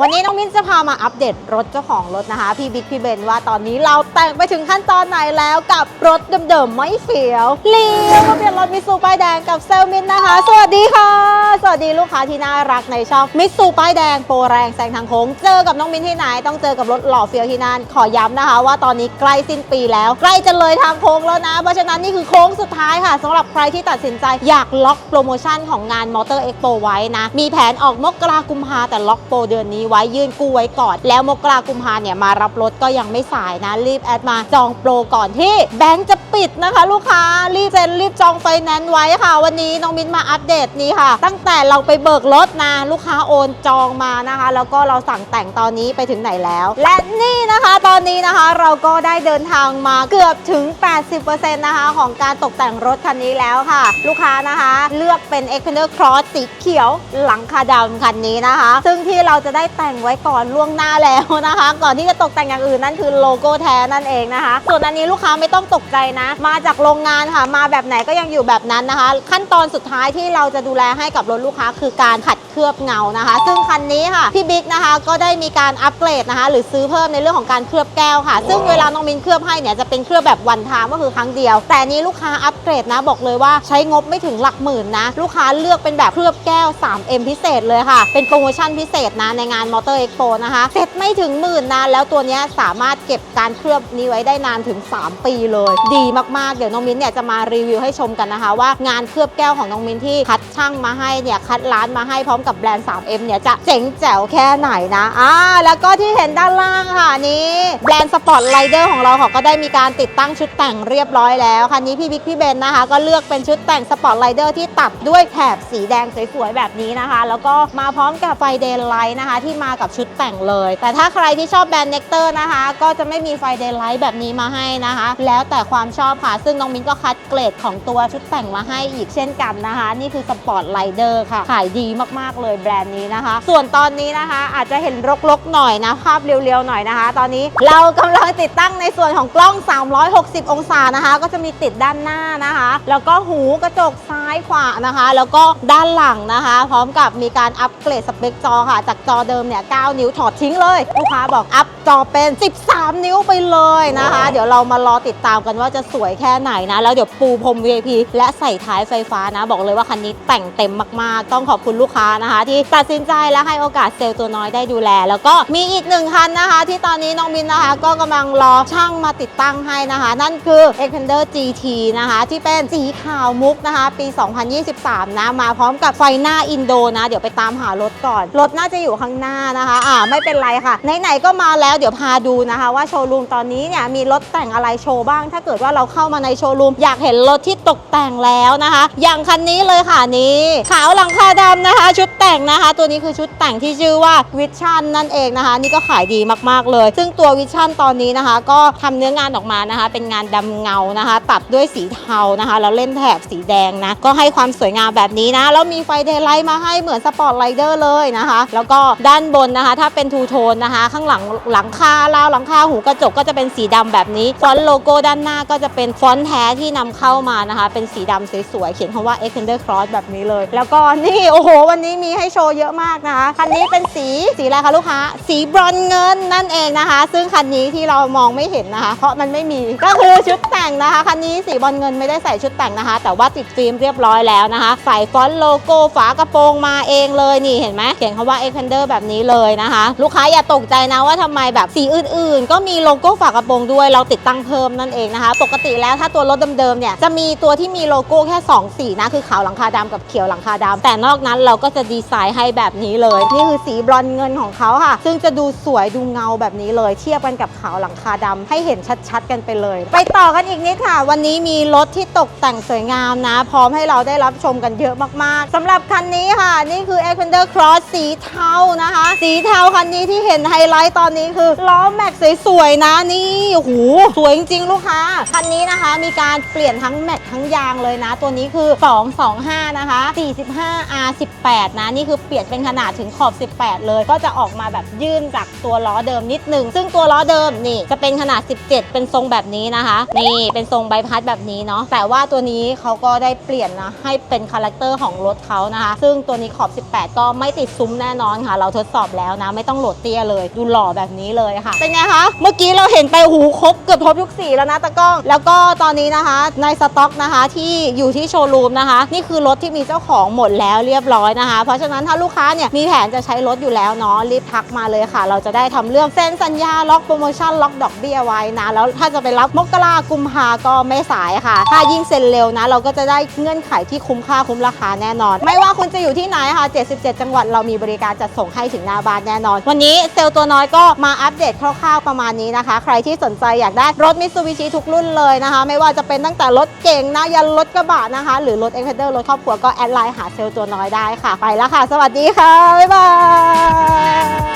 วันนี้น้องมิ้นจะพามาอัปเดตรถเจ้าของรถนะคะ พี่บิ๊กพี่เบนว่าตอนนี้เราแต่งไปถึงขั้นตอนไหนแล้วกับรถเดิมๆไม่เสียวเลี้ยวมาเปลี่ยนรถมิสูป้ายแดงกับเซลมินนะคะ สวัสดีค่ะ วัสดีลูกค้าที่น่ารักในช่องมิสูป้ายแดงโปรแรงแซงทางโค้งเจอกับน้องมิ้นที่ไหนต้องเจอกับรถหล่อเฟียวที่นั่นขอย้ำนะคะ ว่าตอนนี้ใกล้สิ้นปีแล้ว ใกล้จะเลยทางโค้งแล้วนะ เพราะฉะนั้นนี่คือโค้งสุดท้ายค่ะสำหรับใครที่ตัดสินใจอยากล็อกโปรโมชั่นของงานมอเตอร์เอ็กโปไว้นะ มีแผนออกมกรากุมภาแต่ล็อกโปรเดือนนี้ไว้ยื่นกู้ไว้ก่อน แล้วมกรากุมภาเนี่ยมารับรถก็ยังไม่สายนะรีบแอดมาจองโปรก่อนที่แบงก์จะปิดนะคะ ลูกค้ารีบเซ็นรีบจองไฟแนนซ์ไว้ค่ะ วันนี้น้องมินมาอัปเดตนี้ค่ะ ตั้งแต่เราไปเบิกรถนะลูกค้าโอนจองมานะคะ แล้วก็เราสั่งแต่งตอนนี้ไปถึงไหนแล้ว และนี่นะคะตอนนี้นะคะเราก็ได้เดินทางมาเกือบถึง 80%นะคะของการตกแต่งรถคันนี้แล้วค่ะ ลูกค้านะคะเลือกเป็น e x p e n d e r Cross สีเขียวหลังคาดำคันนี้นะคะ ซึ่งที่เราจะได้แต่งไว้ก่อนล่วงหน้าแล้วนะคะ ก่อนที่จะตกแต่งอย่างอื่นนั่นคือโลโก้แท้นั่นเองนะคะ ส่วนอันนี้ลูกค้าไม่ต้องตกใจนะ มาจากโรงงานค่ะมาแบบไหนก็ยังอยู่แบบนั้นนะคะ ขั้นตอนสุดท้ายที่เราจะดูแลให้กับรถลูกค้าคือการขัดเคลือบเงานะคะ ซึ่งคันนี้ค่ะพี่บิ๊กนะคะก็ได้มีการอัปเกรดนะคะ หรือซื้อเพิ่มในเรื่องของการเคลือบแก้วค่ะ ซึ่งเวลาน้องมินเคลือบให้เนี่ยจะเป็นเคลือบแบบวันทามก็คือครั้งเดียว แต่อันนี้ลูกค้าอัปเกรดนะบอกเลยว่าใช้งบไม่ถึงหลักหมื่นนะ ลูกค้าเลือกเป็นแบบเคลือบแก้ว 3M พิเศษเลยค่ะ เป็นโปรโมชั่นพิเศษนะในงานมอเตอร์เอ็กโปนะคะเสร็จไม่ถึงหมื่นนะแล้วตัวเนี้ยสามารถเก็บการเคลือบนี้ไว้ได้นานถึง 3 ปีเลย ดีมากๆเดี๋ยวน้องมิ้นเนี่ยจะมารีวิวให้ชมกันนะคะ ว่างานเคลือบแก้วของน้องมิ้นที่คัดช่างมาให้เนี่ยคัดร้านมาให้พร้อมกับแบรนด์ 3M เนี่ยจะเจ๋งแจ๋วแค่ไหนนะอ่าแล้วก็ที่เห็นด้านล่างค่ะนี้แบรนด์สปอร์ตไลเดอร์ของเราเขาก็ได้มีการติดตั้งชุดแต่งเรียบร้อยแล้วคันนี้พี่บิ๊กพี่เบนนะคะ ก็เลือกเป็นชุดแต่งสปอร์ตไลเดอร์ที่ตัดด้วยแถบสีแดงสวยๆแบบนี้นะคะ แล้วก็มาพร้อมกับไฟเดย์ไลท์นะคะ ที่มากับชุดแต่งเลย แต่ถ้าใครที่ชอบแบรนด์เนกเตอร์นะคะ ก็จะไม่มีไฟเดย์ไลท์แบบนี้มาให้นะคะ แล้วแต่ความชอบค่ะซึ่งน้องมิ้นก็คัดเกรดของตัวชุดแต่งมาให้อีกเช่นกันนะคะ นี่คือสปอร์ตไลเดอร์ค่ะ ขายดีมากๆเลยแบรนด์นี้นะคะ ส่วนตอนนี้นะคะ อาจจะเห็นรกๆหน่อยนะ ภาพเรียวๆหน่อยนะคะ ตอนนี้เรากำลังติดตั้งในส่วนของกล้อง 360 องศานะคะ ก็จะมีติดด้านหน้านะคะ แล้วก็หูกระจกซ้ายขวานะคะ แล้วก็ด้านหลังนะคะ พร้อมกับมีการอัปเกรดสเปคจอค่ะ จากจอเดิมเนี่ย 9 นิ้วถอดทิ้งเลย ลูกค้าบอกอัพจอเป็น 13 นิ้วไปเลยนะคะ เดี๋ยวเรามารอติดตามกันว่าจะสวยแค่ไหนนะ แล้วเดี๋ยวปูพรม VIP และใส่ท้ายไฟฟ้านะ บอกเลยว่าคันนี้แต่งเต็มมากๆต้องขอบคุณลูกค้านะคะ ที่ตัดสินใจและให้โอกาสเซลล์ตัวน้อยได้ดูแล แล้วก็มีอีกหนึ่งคันนะคะ ที่ตอนนี้น้องมินนะคะ ก็กำลังรอช่างมาติดตั้งให้นะคะ นั่นคือ Expander GT นะคะ ที่เป็นสีขาวมุกนะคะ ปี 2023 นะมาพร้อมกับไฟหน้าอินโดนะ เดี๋ยวไปตามหารถก่อน รถน่าจะอยู่ข้างหน้านะคะอ่าไม่เป็นไรค่ะไหนๆก็มาแล้วเดี๋ยวพาดูนะคะ ว่าโชว์รูมตอนนี้เนี่ยมีรถแต่งอะไรโชว์บ้าง ถ้าเกิดว่าเราเข้ามาในโชว์รูมอยากเห็นรถที่ตกแต่งแล้วนะคะ อย่างคันนี้เลยค่ะนี้ขาวหลังคาดำนะคะ ชุดแต่งนะคะ ตัวนี้คือชุดแต่งที่ชื่อว่าวิชั่นนั่นเองนะคะ นี่ก็ขายดีมากๆเลย ซึ่งตัววิชั่นตอนนี้นะคะ ก็ทำเนื้องานออกมานะคะ เป็นงานดำเงานะคะ ตัดด้วยสีเทานะคะแล้วเล่นแถบสีแดงนะก็ให้ความสวยงามแบบนี้นะแล้วมีไฟเดย์ไลท์มาให้เหมือนสปอร์ตไลเดอร์เลยนะคะ แล้วก็ด้านบนนะคะ ถ้าเป็นทูโทนนะคะ ข้างหลังหลังคาราวหลังคาหูกระจกก็จะเป็นสีดำแบบนี้ฟอนต์โลโก้ด้านหน้าก็จะเป็นฟอนต์แท้ที่นำเข้ามานะคะ เป็นสีดำสวยๆเขียนคำว่า Extender Cross แบบนี้เลย แล้วก็นี่โอ้โห วันนี้มีให้โชว์เยอะมากนะคะคันนี้เป็นสีสีอะไรคะลูกค้า สีบรอนเงินนั่นเองนะคะ ซึ่งคันนี้ที่เรามองไม่เห็นนะคะ เพราะมันไม่มีก็คือชุดแต่งนะคะคันนี้สีบรอนเงินไม่ได้ใส่ชุดแต่งนะคะ แต่ว่าติดฟิล์มเรียบร้อยแล้วนะคะใส่ฟอนต์โลโก้ฝากระโปรงมาเองเลยนี่เห็นไหมเขียนคำว่า Extender แบบนี้เลยนะคะ ลูกค้าอย่าตกใจนะว่าทำไมแบบสีอื่น ๆ ก็มีโลโก้ฝากระโปรงด้วยเราติดตั้งเพิ่มนั่นเองนะคะ ปกติแล้วถ้าตัวรถเดิมๆเนี่ยจะมีตัวที่มีโลโก้แค่ 2 สีนะคือขาวหลังคาดำกับเขียวหลังคาดำแต่นอกนั้นเราก็จะดีไซน์ให้แบบนี้เลย นี่คือสีบรอนเงินของเขาค่ะ ซึ่งจะดูสวยดูเงาแบบนี้เลย เทียบกันกับขาวหลังคาดำให้เห็นชัดๆ กันไปเลย ไปต่อกันอีกนิดค่ะ วันนี้มีรถที่ตกแต่งสวยงามนะ พร้อมให้เราได้รับชมกันเยอะมากๆสำหรับคันนี้ค่ะ นี่คือ e x p e n d e r Cross สีเทานะคะ สีเทาคันนี้ที่เห็นไฮไลท์ตอนนี้คือล้อแม็กสวยๆนะนี่โอ้โหสวยจริงๆลูกค้าคันนี้นะคะมีการเปลี่ยนทั้งแม็กทั้งทั้งยางเลยนะ ตัวนี้คือ 225 นะคะ 45 R 18 นะ นี่คือเปลี่ยนเป็นขนาดถึงขอบ 18 เลย ก็จะออกมาแบบยื่นจากตัวล้อเดิมนิดนึง ซึ่งตัวล้อเดิมนี่จะเป็นขนาด 17 เป็นทรงแบบนี้นะคะ นี่เป็นทรงใบพัดแบบนี้เนาะ แต่ว่าตัวนี้เขาก็ได้เปลี่ยนนะ ให้เป็นคาแรคเตอร์ของรถเขานะคะ ซึ่งตัวนี้ขอบ 18 ก็ไม่ติดซุ้มแน่นอนค่ะ เราทดสอบแล้วนะ ไม่ต้องโหลดเตี้ยเลย ดูหล่อแบบนี้เลยค่ะ เป็นไงคะ เมื่อกี้เราเห็นไปหูครบเกือบครบทุกสีแล้วนะตะกล้อง แล้วก็ตอนนี้นะคะในสต็อกนะคะที่อยู่ที่โชว์รูมนะคะ นี่คือรถที่มีเจ้าของหมดแล้วเรียบร้อยนะคะ เพราะฉะนั้นถ้าลูกค้าเนี่ยมีแผนจะใช้รถอยู่แล้วเนาะรีบทักมาเลยค่ะ เราจะได้ทำเรื่องเซ็นสัญญาล็อกโปรโมชั่นล็อกดอกเบี้ยไว้นะแล้วถ้าจะไปรับมกรากุมภาก็ไม่สายค่ะ ถ้ายิ่งเซ็นเร็วนะ เราก็จะได้เงื่อนไขที่คุ้มค่าคุ้มราคาแน่นอน ไม่ว่าคุณจะอยู่ที่ไหนค่ะ 77 จังหวัดเรามีบริการจัดส่งให้ถึงหน้าบ้านแน่นอน วันนี้เซลล์ตัวน้อยก็มาอัปเดตคร่าวๆประมาณนี้นะคะ ใครที่สนใจอยากได้รถมิ t ซูบิชิทุกรุ่นเลยนะคะ ไม่ว่าจะเป็นตั้งแต่รถเก่งนะยันรถกระบะนะคะ หรือรถเอ็กเพเดอร์รถครอบครัวก็แอดไลน์หาเซลลตัวน้อยได้ค่ะ ไปแล้วค่ะ สวัสดีค่ะ บ๊ายบาย